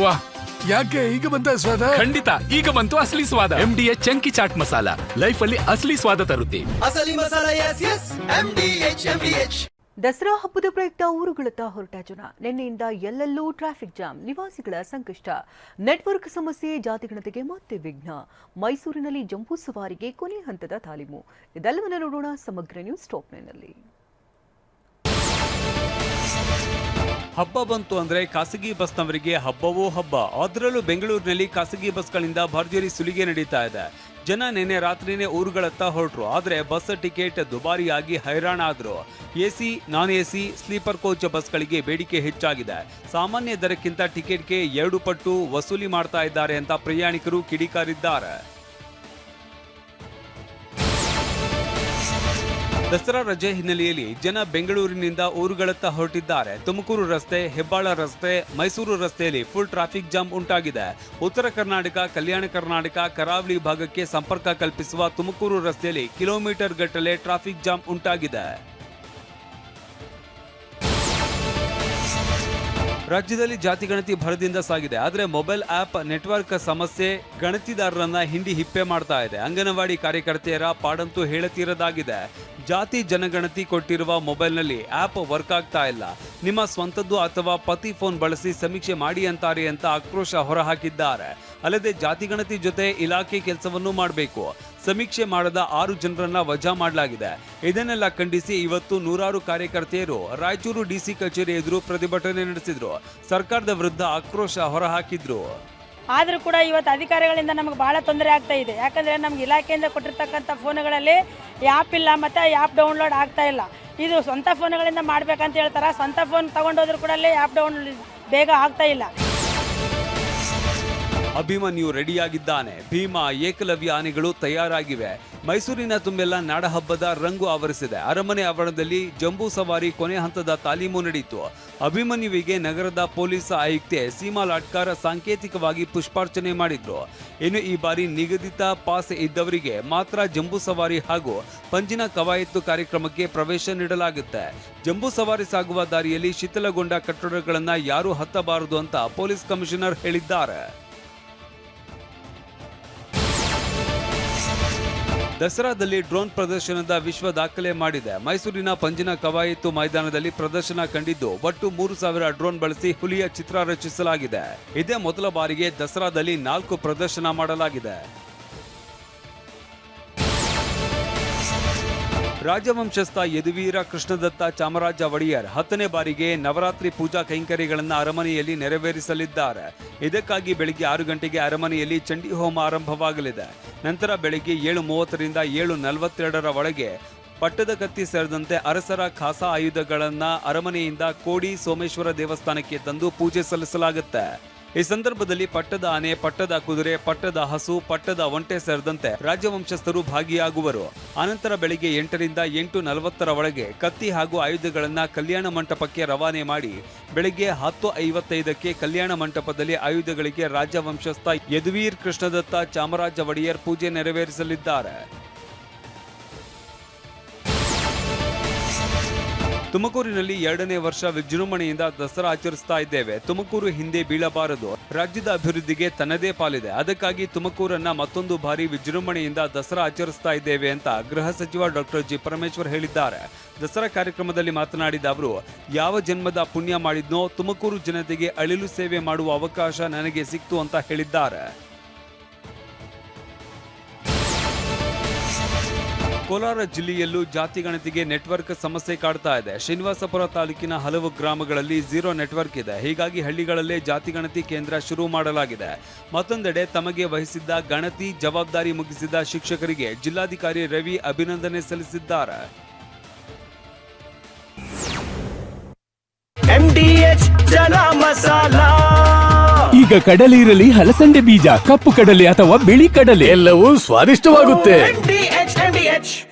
ವಾ ಯಾಕೆ ಈಗ ಬಂತ ಸ್ವಾದ? ಖಂಡಿತ ಈಗ ಬಂತು ಅಸಲಿ ಸ್ವಾದ. M D H chunky chaat masala. Life ಅಲ್ಲಿ ಅಸಲಿ ಸ್ವಾದ ತರುತ್ತೆ. ಅಸಲಿ ಮಸಾಲ ಎಸ್ S M D H M D H Dasara ಹಬ್ಬದ ಪ್ರಯುಕ್ತ ಊರುಗಳತ್ತ ಹೊರಟ ಜನ. ನಿನ್ನೆಯಿಂದ ಎಲ್ಲೆಲ್ಲೂ ಟ್ರಾಫಿಕ್ ಜಾಮ್ ನಿವಾಸಿಗಳ ಸಂಕಷ್ಟ. ನೆಟ್ವರ್ಕ್ ಸಮಸ್ಯೆ ಜಾತಿಗಣತೆಗೆ ಮತ್ತೆ ವಿಘ್ನ. ಮೈಸೂರಿನಲ್ಲಿ ಜಂಬೂ ಸವಾರಿಗೆ ಕೊನೆ ಹಂತದ ತಾಲೀಮು. ಇದೆಲ್ಲವನ್ನ ನೋಡೋಣ ಸಮಗ್ರ ನ್ಯೂಸ್ ಟಾಪ್ನಲ್ಲಿ ಹಬ್ಬ ಬಂತು ಅಂದ್ರೆ ಖಾಸಗಿ ಬಸ್ನವರಿಗೆ ಹಬ್ಬವೋ ಹಬ್ಬ. ಅದರಲ್ಲೂ ಬೆಂಗಳೂರಿನಲ್ಲಿ ಖಾಸಗಿ ಬಸ್ಗಳಿಂದ ಭರ್ಜರಿ ಸುಲಿಗೆ ನಡೀತಾ ಇದೆ. ಜನ ನಿನ್ನೆ ರಾತ್ರಿನೇ ಊರುಗಳತ್ತ ಹೊರಟ್ರು. ಆದರೆ ಬಸ್ ಟಿಕೆಟ್ ದುಬಾರಿಯಾಗಿ ಹೈರಾಣ ಆದ್ರು. AC non AC sleeper coach ಬಸ್ಗಳಿಗೆ ಬೇಡಿಕೆ ಹೆಚ್ಚಾಗಿದೆ. ಸಾಮಾನ್ಯ ದರಕ್ಕಿಂತ ಟಿಕೆಟ್ಗೆ ಎರಡು ಪಟ್ಟು ವಸೂಲಿ ಮಾಡ್ತಾ ಇದ್ದಾರೆ ಅಂತ ಪ್ರಯಾಣಿಕರು ಕಿಡಿಕಾರಿದ್ದಾರೆ. ದಸರಾ ರಜೆ ಹಿನ್ನೆಲೆಯಲ್ಲಿ ಜನ ಬೆಂಗಳೂರಿನಿಂದ ಊರುಗಳತ್ತ ಹೊರಟಿದ್ದಾರೆ. ತುಮಕೂರು ರಸ್ತೆ, ಹೆಬ್ಬಾಳ ರಸ್ತೆ, ಮೈಸೂರು ರಸ್ತೆಯಲ್ಲಿ ಫುಲ್ ಟ್ರಾಫಿಕ್ ಜಾಮ್ ಉಂಟಾಗಿದೆ. ಉತ್ತರ ಕರ್ನಾಟಕ, ಕಲ್ಯಾಣ ಕರ್ನಾಟಕ, ಕರಾವಳಿ ಭಾಗಕ್ಕೆ ಸಂಪರ್ಕ ಕಲ್ಪಿಸುವ ತುಮಕೂರು ರಸ್ತೆಯಲ್ಲಿ ಕಿಲೋಮೀಟರ್ ಗಟ್ಟಲೆ ಟ್ರಾಫಿಕ್ ಜಾಮ್ ಉಂಟಾಗಿದೆ. ರಾಜ್ಯದಲ್ಲಿ ಜಾತಿ ಗಣತಿ ಭರದಿಂದ ಸಾಗಿದೆ. ಆದರೆ ಮೊಬೈಲ್ ಆಪ್ ನೆಟ್ವರ್ಕ್ ಸಮಸ್ಯೆ ಗಣತಿದಾರರನ್ನ ಹಿಂಡಿ ಹಿಪ್ಪೆ ಮಾಡ್ತಾ ಇದೆ. ಅಂಗನವಾಡಿ ಕಾರ್ಯಕರ್ತೆಯರ ಪಾಡಂತೂ ಹೇಳತೀರದಾಗಿದೆ. ಜಾತಿ ಜನಗಣತಿ ಕೊಟ್ಟಿರುವ ಮೊಬೈಲ್ನಲ್ಲಿ ಆಪ್ ವರ್ಕ್ ಆಗ್ತಾ ಇಲ್ಲ. ನಿಮ್ಮ ಸ್ವಂತದ್ದು ಅಥವಾ ಪತಿ ಫೋನ್ ಬಳಸಿ ಸಮೀಕ್ಷೆ ಮಾಡಿ ಅಂತಾರೆ ಅಂತ ಆಕ್ರೋಶ ಹೊರಹಾಕಿದ್ದಾರೆ. ಅಲ್ಲದೆ ಜಾತಿ ಗಣತಿ ಜೊತೆ ಇಲಾಖೆ ಕೆಲಸವನ್ನು ಮಾಡಬೇಕು. ಸಮೀಕ್ಷೆ ಮಾಡದ ಆರು ಜನರನ್ನ ವಜಾ ಮಾಡಲಾಗಿದೆ. ಇದನ್ನೆಲ್ಲ ಖಂಡಿಸಿ ಇವತ್ತು ನೂರಾರು ಕಾರ್ಯಕರ್ತೆಯರು ರಾಯಚೂರು ಡಿಸಿ ಕಚೇರಿ ಎದುರು ಪ್ರತಿಭಟನೆ ನಡೆಸಿದ್ರು. ಸರ್ಕಾರದ ವಿರುದ್ಧ ಆಕ್ರೋಶ ಹೊರಹಾಕಿದ್ರು. ಆದರೂ ಕೂಡ ಇವತ್ತು ಅಧಿಕಾರಿಗಳಿಂದ ನಮಗೆ ಭಾಳ ತೊಂದರೆ ಆಗ್ತಾ ಇದೆ. ಯಾಕಂದರೆ ನಮ್ಗೆ ಇಲಾಖೆಯಿಂದ ಕೊಟ್ಟಿರ್ತಕ್ಕಂಥ ಫೋನ್ಗಳಲ್ಲಿ ಆ್ಯಪ್ ಇಲ್ಲ ಮತ್ತು ಆ್ಯಪ್ ಡೌನ್ಲೋಡ್ ಆಗ್ತಾ ಇಲ್ಲ. ಇದು ಸ್ವಂತ ಫೋನ್ಗಳಿಂದ ಮಾಡ್ಬೇಕಂತ ಹೇಳ್ತಾರೆ? ಸ್ವಂತ ಫೋನ್ ತೊಗೊಂಡೋದ್ರು ಕೂಡ ಆ್ಯಪ್ ಡೌನ್ಲೋಡ್ ಬೇಗ ಆಗ್ತಾ ಇಲ್ಲ. ಅಭಿಮನ್ಯು ರೆಡಿಯಾಗಿದ್ದಾನೆ. ಭೀಮಾ ಏಕಲವ್ಯ ಆನೆಗಳು ತಯಾರಾಗಿವೆ. ಮೈಸೂರಿನ ತುಂಬೆಲ್ಲ ನಾಡಹಬ್ಬದ ರಂಗು ಆವರಿಸಿದೆ. ಅರಮನೆ ಆವರಣದಲ್ಲಿ ಜಂಬೂ ಸವಾರಿ ಕೊನೆ ಹಂತದ ತಾಲೀಮು ನಡೆಯಿತು ಅಭಿಮನ್ಯುವಿಗೆ ನಗರದ ಪೊಲೀಸ್ ಆಯುಕ್ತೆ ಸೀಮಾ ಲಾಟ್ಕರ್ ಸಾಂಕೇತಿಕವಾಗಿ ಪುಷ್ಪಾರ್ಚನೆ ಮಾಡಿದ್ರು. ಇನ್ನು ಈ ಬಾರಿ ನಿಗದಿತ ಪಾಸ್ ಇದ್ದವರಿಗೆ ಮಾತ್ರ ಜಂಬೂ ಸವಾರಿ ಹಾಗೂ ಪಂಜಿನ ಕವಾಯತ್ತು ಕಾರ್ಯಕ್ರಮಕ್ಕೆ ಪ್ರವೇಶ ನೀಡಲಾಗುತ್ತೆ. ಜಂಬೂ ಸವಾರಿ ಸಾಗುವ ದಾರಿಯಲ್ಲಿ ಶಿಥಿಲಗೊಂಡ ಕಟ್ಟಡಗಳನ್ನು ಯಾರೂ ಹತ್ತಬಾರದು ಅಂತ ಪೊಲೀಸ್ ಕಮಿಷನರ್ ಹೇಳಿದ್ದಾರೆ. ದಸರಾದಲ್ಲಿ ಡ್ರೋನ್ ಪ್ರದರ್ಶನದ ವಿಶ್ವ ದಾಖಲೆ ಮಾಡಿದೆ. ಮೈಸೂರಿನ ಪಂಜಿನ ಕವಾಯಿತು ಮೈದಾನದಲ್ಲಿ ಪ್ರದರ್ಶನ ಕಂಡಿದ್ದು, ಒಟ್ಟು ಮೂರು ಸಾವಿರ ಡ್ರೋನ್ ಬಳಸಿ ಹುಲಿಯ ಚಿತ್ರ ರಚಿಸಲಾಗಿದೆ. ಇದೇ ಮೊದಲ ಬಾರಿಗೆ ದಸರಾದಲ್ಲಿ ನಾಲ್ಕು ಪ್ರದರ್ಶನ ಮಾಡಲಾಗಿದೆ. ರಾಜವಂಶಸ್ಥ ಯದುವೀರ ಕೃಷ್ಣದತ್ತ ಚಾಮರಾಜ ಒಡೆಯರ್ ಹತ್ತನೇ ಬಾರಿಗೆ ನವರಾತ್ರಿ ಪೂಜಾ ಕೈಂಕರ್ಯಗಳನ್ನು ಅರಮನೆಯಲ್ಲಿ ನೆರವೇರಿಸಲಿದ್ದಾರೆ. ಇದಕ್ಕಾಗಿ ಬೆಳಗ್ಗೆ ಆರು ಗಂಟೆಗೆ ಅರಮನೆಯಲ್ಲಿ ಚಂಡಿ ಹೋಮ ಆರಂಭವಾಗಲಿದೆ. ನಂತರ ಬೆಳಗ್ಗೆ ಏಳು ಮೂವತ್ತರಿಂದ ಏಳು ನಲವತ್ತೆರಡರ ಒಳಗೆ ಪಟ್ಟದ ಕತ್ತಿ ಸೇರಿದಂತೆ ಅರಸರ ಖಾಸಾ ಆಯುಧಗಳನ್ನು ಅರಮನೆಯಿಂದ ಕೋಡಿ ಸೋಮೇಶ್ವರ ದೇವಸ್ಥಾನಕ್ಕೆ ತಂದು ಪೂಜೆ ಸಲ್ಲಿಸಲಾಗುತ್ತೆ. ಈ ಸಂದರ್ಭದಲ್ಲಿ ಪಟ್ಟದ ಆನೆ, ಪಟ್ಟದ ಕುದುರೆ, ಪಟ್ಟದ ಹಸು, ಪಟ್ಟದ ಒಂಟೆ ಸೇರಿದಂತೆ ರಾಜವಂಶಸ್ಥರು ಭಾಗಿಯಾಗುವರು. ಅನಂತರ ಬೆಳಿಗ್ಗೆ ಎಂಟರಿಂದ ಎಂಟು ನಲವತ್ತರ ಒಳಗೆ ಕತ್ತಿ ಹಾಗೂ ಆಯುಧಗಳನ್ನು ಕಲ್ಯಾಣ ಮಂಟಪಕ್ಕೆ ರವಾನೆ ಮಾಡಿ, ಬೆಳಿಗ್ಗೆ ಹತ್ತು ಐವತ್ತೈದಕ್ಕೆ ಕಲ್ಯಾಣ ಮಂಟಪದಲ್ಲಿ ಆಯುಧಗಳಿಗೆ ರಾಜವಂಶಸ್ಥ ಯದುವೀರ್ ಕೃಷ್ಣದತ್ತ ಚಾಮರಾಜ ಒಡೆಯರ್ ಪೂಜೆ ನೆರವೇರಿಸಲಿದ್ದಾರೆ. ತುಮಕೂರಿನಲ್ಲಿ ಎರಡನೇ ವರ್ಷ ವಿಜೃಂಭಣೆಯಿಂದ ದಸರಾ ಆಚರಿಸ್ತಾ ಇದ್ದೇವೆ. ತುಮಕೂರು ಹಿಂದೆ ಬೀಳಬಾರದು. ರಾಜ್ಯದ ಅಭಿವೃದ್ಧಿಗೆ ತನ್ನದೇ ಪಾಲಿದೆ. ಅದಕ್ಕಾಗಿ ತುಮಕೂರನ್ನ ಮತ್ತೊಂದು ಬಾರಿ ವಿಜೃಂಭಣೆಯಿಂದ ದಸರಾ ಆಚರಿಸ್ತಾ ಇದ್ದೇವೆ ಅಂತ ಗೃಹ ಸಚಿವ ಡಾಕ್ಟರ್ ಜಿ. ಪರಮೇಶ್ವರ್ ಹೇಳಿದ್ದಾರೆ. ದಸರಾ ಕಾರ್ಯಕ್ರಮದಲ್ಲಿ ಮಾತನಾಡಿದ ಅವರು, ಯಾವ ಜನ್ಮದ ಪುಣ್ಯ ಮಾಡಿದ್ನೋ ತುಮಕೂರು ಜನತೆಗೆ ಅಳಿಲು ಸೇವೆ ಮಾಡುವ ಅವಕಾಶ ನನಗೆ ಸಿಕ್ತು ಅಂತ ಹೇಳಿದ್ದಾರೆ. ಕೋಲಾರ ಜಿಲ್ಲೆಯಲ್ಲೂ ಜಾತಿ ಗಣತಿಗೆ ನೆಟ್ವರ್ಕ್ ಸಮಸ್ಯೆ ಕಾಡ್ತಾ ಇದೆ. ಶ್ರೀನಿವಾಸಪುರ ತಾಲೂಕಿನ ಹಲವು ಗ್ರಾಮಗಳಲ್ಲಿ ಝೀರೋ ನೆಟ್ವರ್ಕ್ ಇದೆ. ಹೀಗಾಗಿ ಹಳ್ಳಿಗಳಲ್ಲೇ ಜಾತಿ ಗಣತಿ ಕೇಂದ್ರ ಶುರು ಮಾಡಲಾಗಿದೆ. ಮತ್ತೊಂದೆಡೆ ತಮಗೆ ವಹಿಸಿದ್ದ ಗಣತಿ ಜವಾಬ್ದಾರಿ ಮುಗಿಸಿದ ಶಿಕ್ಷಕರಿಗೆ ಜಿಲ್ಲಾಧಿಕಾರಿ ರವಿ ಅಭಿನಂದನೆ ಸಲ್ಲಿಸಿದ್ದಾರೆ. ಎಂ ಡಿ ಎಚ್ ಈಗ ಕಡಲೆ ಇರಲಿ ಹಲಸಂಡೆ ಬೀಜ ಕಪ್ಪು ಕಡಲೆ ಅಥವಾ ಬಿಳಿ ಕಡಲೆ. ಎಲ್ಲವೂ ಸ್ವಾದಿಷ್ಟವಾಗುತ್ತೆ. bitch.